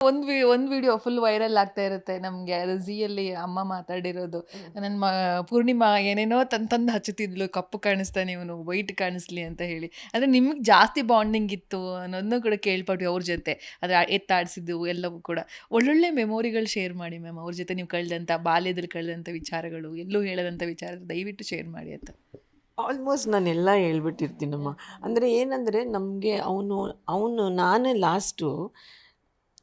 ಒಂದ್ ವಿ ಒಂದ್ video full viral ಆಗ್ತಾ ಇರುತ್ತೆ ನಮ್ಗೆ ಅದು ಝೀಯಲ್ಲಿ ಅಮ್ಮ ಮಾತಾಡಿರೋದು. ನನ್ನ ಮ ಪೂರ್ಣಿಮಾ ಏನೇನೋ ತಂದ್ ತಂದು ಹಚ್ಚುತ್ತಿದ್ಲು ಕಪ್ಪು ಕಾಣಿಸ್ತಾನೆ ಇವನು ವೈಟ್ ಕಾಣಿಸ್ಲಿ ಅಂತ ಹೇಳಿ. ಅಂದರೆ ನಿಮಗೆ ಜಾಸ್ತಿ ಬಾಂಡಿಂಗ್ ಇತ್ತು ಅನ್ನೋದನ್ನು ಕೂಡ ಕೇಳ್ಪಟ್ವಿ ಅವ್ರ ಜೊತೆ. ಅದ್ರ ಎತ್ತಾಡಿಸಿದ್ದು ಎಲ್ಲವೂ ಕೂಡ. ಒಳ್ಳೊಳ್ಳೆ ಮೆಮೊರಿಗಳು ಶೇರ್ ಮಾಡಿ ಮ್ಯಾಮ್ ಅವ್ರ ಜೊತೆ ನೀವು ಕಳೆದಂಥ ಬಾಲ್ಯದಲ್ಲಿ ಕಳೆದಂಥ ವಿಚಾರಗಳು ಎಲ್ಲೂ ಹೇಳದಂತ ವಿಚಾರ ದಯವಿಟ್ಟು ಶೇರ್ ಮಾಡಿ ಅಂತ. ಆಲ್ಮೋಸ್ಟ್ ನಾನೆಲ್ಲ ಹೇಳ್ಬಿಟ್ಟಿರ್ತೀನಮ್ಮ. ಅಂದರೆ ಏನಂದರೆ ನಮಗೆ ಅವನು ಅವನು ನಾನೇ ಲಾಸ್ಟು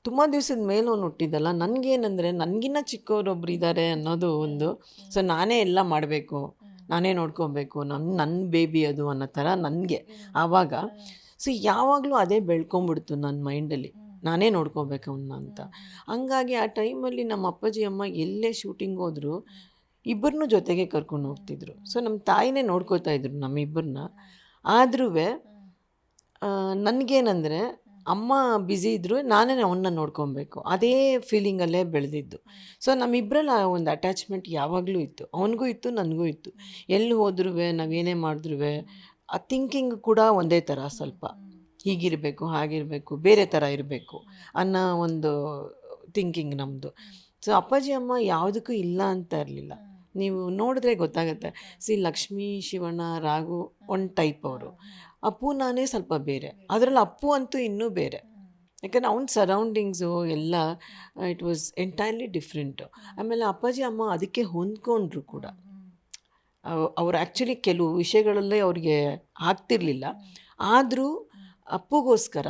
ತುಂಬ ದಿವಸದ ಮೇಲೆ ಅವ್ನು ಹುಟ್ಟಿದ್ದಲ್ಲ ನನಗೇನಂದರೆ ನನಗಿನ್ನ ಚಿಕ್ಕವರೊಬ್ರು ಇದ್ದಾರೆ ಅನ್ನೋದು ಒಂದು ಸೊ ನಾನೇ ಎಲ್ಲ ಮಾಡಬೇಕು ನಾನೇ ನೋಡ್ಕೊಬೇಕು ನನ್ನ ನನ್ನ ಬೇಬಿ ಅದು ಅನ್ನೋ ಥರ ನನಗೆ ಆವಾಗ. ಸೊ ಯಾವಾಗಲೂ ಅದೇ ಬೆಳ್ಕೊಂಬಿಡ್ತು ನನ್ನ ಮೈಂಡಲ್ಲಿ ನಾನೇ ನೋಡ್ಕೋಬೇಕು ಅವನ್ನ ಅಂತ. ಹಂಗಾಗಿ ಆ ಟೈಮಲ್ಲಿ ನಮ್ಮ ಅಪ್ಪಾಜಿ ಅಮ್ಮ ಎಲ್ಲೇ ಶೂಟಿಂಗ್ ಹೋದ್ರು ಇಬ್ಬರನ್ನೂ ಜೊತೆಗೆ ಕರ್ಕೊಂಡು ಹೋಗ್ತಿದ್ರು. ಸೊ ನಮ್ಮ ತಾಯಿನೇ ನೋಡ್ಕೋತಾ ಇದ್ರು ನಮ್ಮಿಬ್ಬರನ್ನ ಆದ್ರೂ ನನಗೇನಂದರೆ ಅಮ್ಮ ಬ್ಯುಸಿ ಇದ್ದರು ನಾನೇ ಅವನ್ನ ನೋಡ್ಕೊಬೇಕು. ಅದೇ ಫೀಲಿಂಗಲ್ಲೇ ಬೆಳೆದಿದ್ದು. ಸೊ ನಮ್ಮಿಬ್ಬರಲ್ಲಿ ಆ ಒಂದು ಅಟ್ಯಾಚ್ಮೆಂಟ್ ಯಾವಾಗಲೂ ಇತ್ತು. ಅವನಿಗೂ ಇತ್ತು ನನಗೂ ಇತ್ತು. ಎಲ್ಲಿ ಹೋದ್ರೂ ನಾವೇನೇ ಮಾಡಿದ್ರೂ ಆ ಥಿಂಕಿಂಗ್ ಕೂಡ ಒಂದೇ ಥರ ಸ್ವಲ್ಪ. ಹೀಗಿರಬೇಕು ಹಾಗಿರಬೇಕು ಬೇರೆ ಥರ ಇರಬೇಕು ಅನ್ನೋ ಒಂದು ಥಿಂಕಿಂಗ್ ನಮ್ಮದು ಸೊ ಅಪ್ಪಾಜಿ ಅಮ್ಮ ಯಾವುದಕ್ಕೂ ಇಲ್ಲ ಅಂತ ಇರಲಿಲ್ಲ. ನೀವು ನೋಡಿದ್ರೆ ಗೊತ್ತಾಗುತ್ತೆ. ಸಿ ಲಕ್ಷ್ಮೀ ಶಿವಣ್ಣ ರಾಘು ಒಂದು ಟೈಪ್ ಅವರು. ಅಪ್ಪು ನಾನೇ ಸ್ವಲ್ಪ ಬೇರೆ. ಅದರಲ್ಲಿ ಅಪ್ಪು ಅಂತೂ ಇನ್ನೂ ಬೇರೆ. ಯಾಕಂದರೆ ಅವ್ನ ಸರೌಂಡಿಂಗ್ಸು ಎಲ್ಲ ಇಟ್ ವಾಸ್ ಎಂಟೈರ್ಲಿ ಡಿಫ್ರೆಂಟು ಆಮೇಲೆ ಅಪ್ಪಾಜಿ ಅಮ್ಮ ಅದಕ್ಕೆ ಹೊಂದ್ಕೊಂಡ್ರು ಕೂಡ. ಅವರು ಆ್ಯಕ್ಚುಲಿ ಕೆಲವು ವಿಷಯಗಳಲ್ಲೇ ಅವ್ರಿಗೆ ಆಗ್ತಿರ್ಲಿಲ್ಲ. ಆದರೂ ಅಪ್ಪುಗೋಸ್ಕರ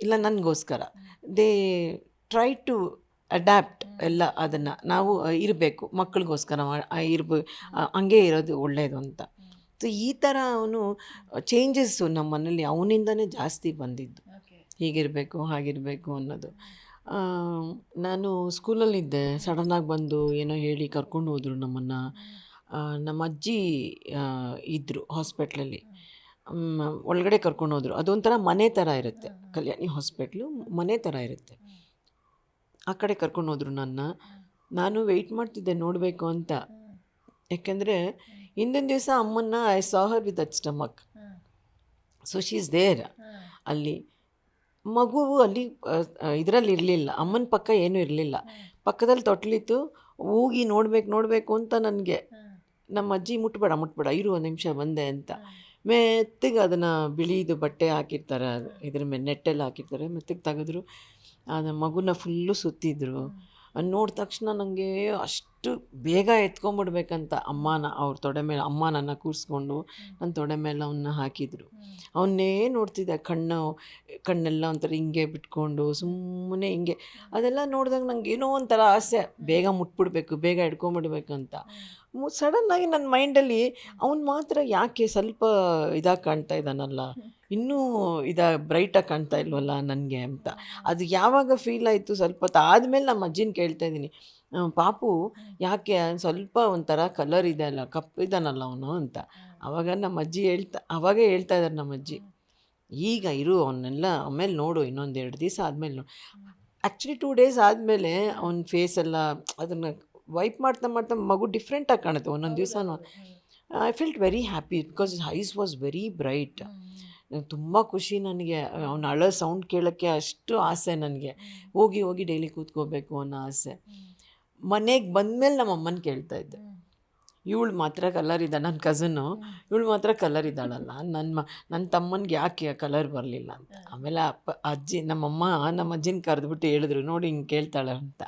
ಇಲ್ಲ ನನಗೋಸ್ಕರ ದೇ ಟ್ರೈ ಟು ಅಡ್ಯಾಪ್ಟ್ ಎಲ್ಲ ಅದನ್ನು. ನಾವು ಇರಬೇಕು. ಮಕ್ಕಳಿಗೋಸ್ಕರ ಇರ್ಬೋ ಹಂಗೆ ಇರೋದು ಒಳ್ಳೆಯದು ಅಂತ. ಸೊ ಈ ಥರ ಅವನು ಚೇಂಜಸ್ಸು ನಮ್ಮ ಮನೇಲಿ ಅವನಿಂದನೇ ಜಾಸ್ತಿ ಬಂದಿದ್ದು. ಹೀಗಿರಬೇಕು ಹಾಗಿರಬೇಕು ಅನ್ನೋದು. ನಾನು ಸ್ಕೂಲಲ್ಲಿದ್ದೆ. ಸಡನ್ನಾಗಿ ಬಂದು ಏನೋ ಹೇಳಿ ಕರ್ಕೊಂಡು ಹೋದರು ನಮ್ಮನ್ನು. ನಮ್ಮ ಅಜ್ಜಿ ಇದ್ದರು ಹಾಸ್ಪಿಟ್ಲಲ್ಲಿ ಒಳಗಡೆ ಕರ್ಕೊಂಡು ಹೋದರು. ಅದೊಂಥರ ಮನೆ ಥರ ಇರುತ್ತೆ. ಕಲ್ಯಾಣಿ ಹಾಸ್ಪಿಟ್ಲು ಮನೆ ಥರ ಇರುತ್ತೆ. ಆ ಕಡೆ ಕರ್ಕೊಂಡು ಹೋದರು ನನ್ನ. ನಾನು ವೆಯ್ಟ್ ಮಾಡ್ತಿದ್ದೆ ನೋಡಬೇಕು ಅಂತ. ಯಾಕೆಂದರೆ ಹಿಂದಿನ ದಿವಸ ಅಮ್ಮನ್ನ I saw her with that stomach so she is there ಅಲ್ಲಿ ಮಗುವು ಅಲ್ಲಿ ಇದರಲ್ಲಿ ಇರಲಿಲ್ಲ. ಅಮ್ಮನ ಪಕ್ಕ ಏನೂ ಇರಲಿಲ್ಲ. ಪಕ್ಕದಲ್ಲಿ ತೊಟ್ಲಿತ್ತು. ಹೋಗಿ ನೋಡ್ಬೇಕು ನೋಡಬೇಕು ಅಂತ ನನಗೆ ನಮ್ಮ ಅಜ್ಜಿ ಮುಟ್ಬೇಡ ಮುಟ್ಬೇಡ ಇರು ಒಂದು ನಿಮಿಷ ಬಂದೆ ಅಂತ. ಮೆತ್ತಗೆ ಅದನ್ನು ಬಿಳಿದು ಬಟ್ಟೆ ಹಾಕಿರ್ತಾರೆ ಇದ್ರ ಮೇಲೆ ನೆಟ್ಟೆಲ್ಲ ಹಾಕಿರ್ತಾರೆ. ಮೆತ್ತಗೆ ತೆಗೆದ್ರು. ಅದು ಮಗುನ ಫುಲ್ಲು ಸುತ್ತಿದ್ರು. ಅದು ನೋಡಿದ ತಕ್ಷಣ ನನಗೆ ಅಷ್ಟು ಬೇಗ ಎತ್ಕೊಂಡ್ಬಿಡ್ಬೇಕಂತ ಅಮ್ಮನ ಅವ್ರ ತೊಡೆ ಮೇಲೆ ಅಮ್ಮ ನನ್ನ ಕೂರಿಸ್ಕೊಂಡು ನನ್ನ ತೊಡೆ ಮೇಲೆ ಅವನ್ನ ಹಾಕಿದರು. ಅವನ್ನೇ ನೋಡ್ತಿದ್ದೆ ಕಣ್ಣು ಕಣ್ಣೆಲ್ಲ ಒಂಥರ ಹಿಂಗೆ ಬಿಟ್ಕೊಂಡು ಸುಮ್ಮನೆ ಹಿಂಗೆ. ಅದೆಲ್ಲ ನೋಡಿದಾಗ ನಂಗೆ ಏನೋ ಒಂಥರ ಆಸೆ ಬೇಗ ಮುಟ್ಬಿಡ್ಬೇಕು ಬೇಗ ಹಿಡ್ಕೊಂಬಿಡ್ಬೇಕಂತ ಸಡನ್ನಾಗಿ ನನ್ನ ಮೈಂಡಲ್ಲಿ ಅವ್ನು ಮಾತ್ರ ಯಾಕೆ ಸ್ವಲ್ಪ ಇದಾಗಿ ಕಾಣ್ತಾ ಇದ್ದಾನಲ್ಲ ಇನ್ನೂ ಇದಾ ಬ್ರೈಟಾಗಿ ಕಾಣ್ತಾ ಇಲ್ವಲ್ಲ ನನಗೆ ಅಂತ. ಅದು ಯಾವಾಗ ಫೀಲ್ ಆಯಿತು ಸ್ವಲ್ಪ ಹೊತ್ತು ಆದಮೇಲೆ ನಮ್ಮ ಅಜ್ಜಿನ ಕೇಳ್ತಾ ಇದ್ದೀನಿ ಪಾಪು ಯಾಕೆ ಸ್ವಲ್ಪ ಒಂಥರ ಕಲರ್ ಇದೆ ಅಲ್ಲ ಕಪ್ಪಿದ್ದಾನಲ್ಲ ಅವನು ಅಂತ. ಆವಾಗ ನಮ್ಮ ಅಜ್ಜಿ ಹೇಳ್ತಾ ಅವಾಗೇ ಹೇಳ್ತಾ ಇದ್ದಾರೆ ನಮ್ಮ ಅಜ್ಜಿ. ಈಗ ಇರು ಅವನ್ನೆಲ್ಲ ಆಮೇಲೆ ನೋಡು ಇನ್ನೊಂದು ಎರಡು ದಿವಸ ಆದಮೇಲೆ ನೋಡು. ಆ್ಯಕ್ಚುಲಿ ಟೂ ಡೇಸ್ ಆದಮೇಲೆ ಅವನ ಫೇಸ್ ಎಲ್ಲ ಅದನ್ನು ವೈಪ್ ಮಾಡ್ತಾ ಮಾಡ್ತಾ ಮಗು ಡಿಫ್ರೆಂಟಾಗಿ ಕಾಣುತ್ತೆ ಒಂದೊಂದು ದಿವಸನೂ. I felt very happy because eyes was very bright ತುಂಬ ಖುಷಿ ನನಗೆ ಅವನ ಅಳೋ ಸೌಂಡ್ ಕೇಳೋಕ್ಕೆ ಅಷ್ಟು ಆಸೆ ನನಗೆ. ಹೋಗಿ ಹೋಗಿ ಡೈಲಿ ಕೂತ್ಕೋಬೇಕು ಅನ್ನೋ ಆಸೆ. ಮನೆಗೆ ಬಂದಮೇಲೆ ನಮ್ಮ ಅಮ್ಮನ ಕೇಳ್ತಾ ಇದ್ದೆ. ಇವಳು ಮಾತ್ರ ಕಲರ್ ಇದ್ದ ನನ್ನ ಕಸನ್ನು ಇವಳು ಮಾತ್ರ ಕಲರ್ ಇದ್ದಾಳಲ್ಲ. ನನ್ನ ಮ ನನ್ನ ತಮ್ಮನಿಗೆ ಯಾಕೆ ಕಲರ್ ಬರಲಿಲ್ಲ? ಅಂತ. ಆಮೇಲೆ ಅಪ್ಪ ಅಜ್ಜಿ ನಮ್ಮಮ್ಮ ನಮ್ಮ ಅಜ್ಜಿನ ಕರೆದ್ಬಿಟ್ಟು ಹೇಳಿದ್ರು ನೋಡಿ ಹಿಂಗೆ ಕೇಳ್ತಾಳೆ ಅಂತ.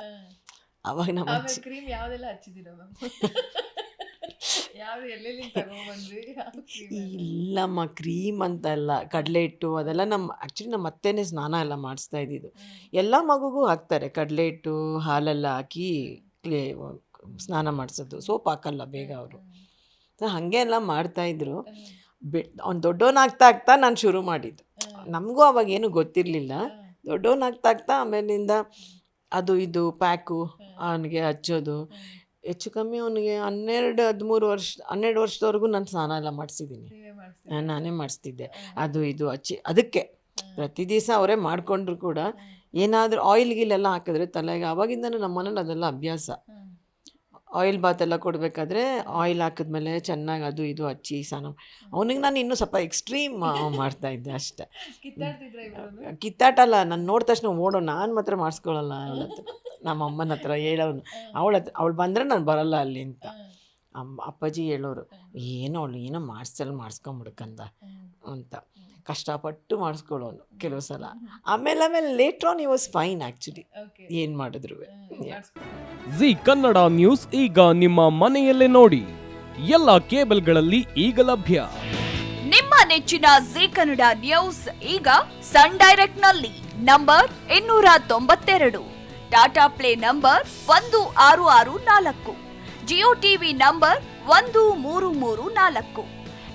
ಅವಾಗ ನಮ್ಮ ಅಜ್ಜಿ ಕ್ರೀಮ್ ಯಾವುದೆಲ್ಲ ಹಚ್ಚಿದ್ದೀರಾ ಇಲ್ಲಮ್ಮ ಕ್ರೀಮ್ ಅಂತ ಎಲ್ಲ ಕಡಲೆ ಹಿಟ್ಟು ಅದೆಲ್ಲ ನಮ್ಮ ಆ್ಯಕ್ಚುಲಿ ನಮ್ಮ ಅತ್ತೆನೇ ಸ್ನಾನ ಎಲ್ಲ ಮಾಡಿಸ್ತಾ ಇದ್ದಿದ್ದು. ಎಲ್ಲ ಮಗುಗೂ ಹಾಕ್ತಾರೆ. ಕಡಲೆ ಹಿಟ್ಟು ಹಾಲೆಲ್ಲ ಹಾಕಿ ಕ್ಲೇ ಸ್ನಾನ ಮಾಡಿಸೋದು ಸೋಪ್ ಹಾಕಲ್ಲ ಬೇಗ ಅವರು. ಹಾಗೆ ಎಲ್ಲ ಮಾಡ್ತಾಯಿದ್ರು ಬಿಟ್ ಅವ್ನು ದೊಡ್ಡವನಾಗ್ತಾ ಆಗ್ತಾ ನಾನು ಶುರು ಮಾಡಿದ್ದು. ನಮಗೂ ಅವಾಗ ಏನು ಗೊತ್ತಿರಲಿಲ್ಲ. ದೊಡ್ಡವನಾಗ್ತಾ ಆಗ್ತಾ ಆಮೇಲಿಂದ ಅದು ಇದು ಪ್ಯಾಕು ಅವನಿಗೆ ಹಚ್ಚೋದು. ಹೆಚ್ಚು ಕಮ್ಮಿ ಅವನಿಗೆ ಹನ್ನೆರಡು ಹದಿಮೂರು ವರ್ಷ ಹನ್ನೆರಡು ವರ್ಷದವರೆಗೂ ನಾನು ಸ್ನಾನ ಎಲ್ಲ ಮಾಡಿಸಿದ್ದೀನಿ? ನಾನೇ ಮಾಡಿಸ್ತಿದ್ದೆ ಅದು ಇದು ಹಚ್ಚಿ ಅದಕ್ಕೆ ಪ್ರತಿ ದಿವಸ ಅವರೇ ಮಾಡಿಕೊಂಡ್ರು ಕೂಡ ಏನಾದರೂ ಆಯಿಲ್ ಗೀಲೆಲ್ಲ ಎಲ್ಲ ಹಾಕಿದ್ರೆ ತಲೆಗೆ ಆವಾಗಿಂದನೂ ನಮ್ಮ ಮನೇಲಿ ಅದೆಲ್ಲ ಅಭ್ಯಾಸ. ಆಯಿಲ್ ಬಾತ್ ಎಲ್ಲ ಕೊಡಬೇಕಾದ್ರೆ ಆಯಿಲ್ ಹಾಕಿದ್ಮೇಲೆ ಚೆನ್ನಾಗಿ ಅದು ಇದು ಹಚ್ಚಿ ಸ್ನಾನ ಅವನಿಗೆ ನಾನು ಇನ್ನೂ ಸ್ವಲ್ಪ ಎಕ್ಸ್ಟ್ರೀಮ್ ಮಾಡ್ತಾ ಇದ್ದೆ ಅಷ್ಟೇ. ಕಿತ್ತಾಟಲ್ಲ ನಾನು ನೋಡಿದ ತಕ್ಷಣ ಓಡೋ ನಾನು ಮಾತ್ರ ಮಾಡಿಸ್ಕೊಳ್ಳಲ್ಲ ಅವಳ ಹತ್ರ ನಮ್ಮ ಅಮ್ಮನ ಹತ್ರ ಹೇಳೋನು. ಅವಳ ಹತ್ರ ಅವಳು ಬಂದರೆ ನಾನು ಬರಲ್ಲ ಅಲ್ಲಿ ಅಂತ. ಅಮ್ಮ ಅಪ್ಪಾಜಿ ಹೇಳೋರು ಏನೋ ಅವಳು ಏನೋ ಮಾಡಿಸಲ್ಲ ಮಾಡಿಸ್ಕೊಂಬಿಡ್ಕಂದ ಅಂತ. ಕಷ್ಟಪಟ್ಟು ಮಾಡಿಸ್ಕೊಳ್ಳೋನು ಕೆಲವು ಸಲ. ಆಮೇಲೆ ಆಮೇಲೆ later on you was fine actually ಏನು ಮಾಡಿದ್ರು ಜಿ ಕನ್ನಡ ನ್ಯೂಸ್ ಈಗ ನಿಮ್ಮ ಮನೆಯಲ್ಲೇ ನೋಡಿ. ಎಲ್ಲ ಕೇಬಲ್ಗಳಲ್ಲಿ ಈಗ ಲಭ್ಯ. ನಿಮ್ಮ ನೆಚ್ಚಿನ ಜಿ ಕನ್ನಡ ನ್ಯೂಸ್ ಈಗ ಸನ್ ಡೈರೆಕ್ಟ್ನಲ್ಲಿ ನಂಬರ್ ಇನ್ನೂರ ತೊಂಬತ್ತೆರಡು ಟಾಟಾ ಪ್ಲೇ ನಂಬರ್ ಒಂದು ಆರು ಆರು ನಾಲ್ಕು. ಜಿಯೋ ಟಿವಿ ನಂಬರ್ ಒಂದು ಮೂರು ಮೂರು ನಾಲ್ಕು.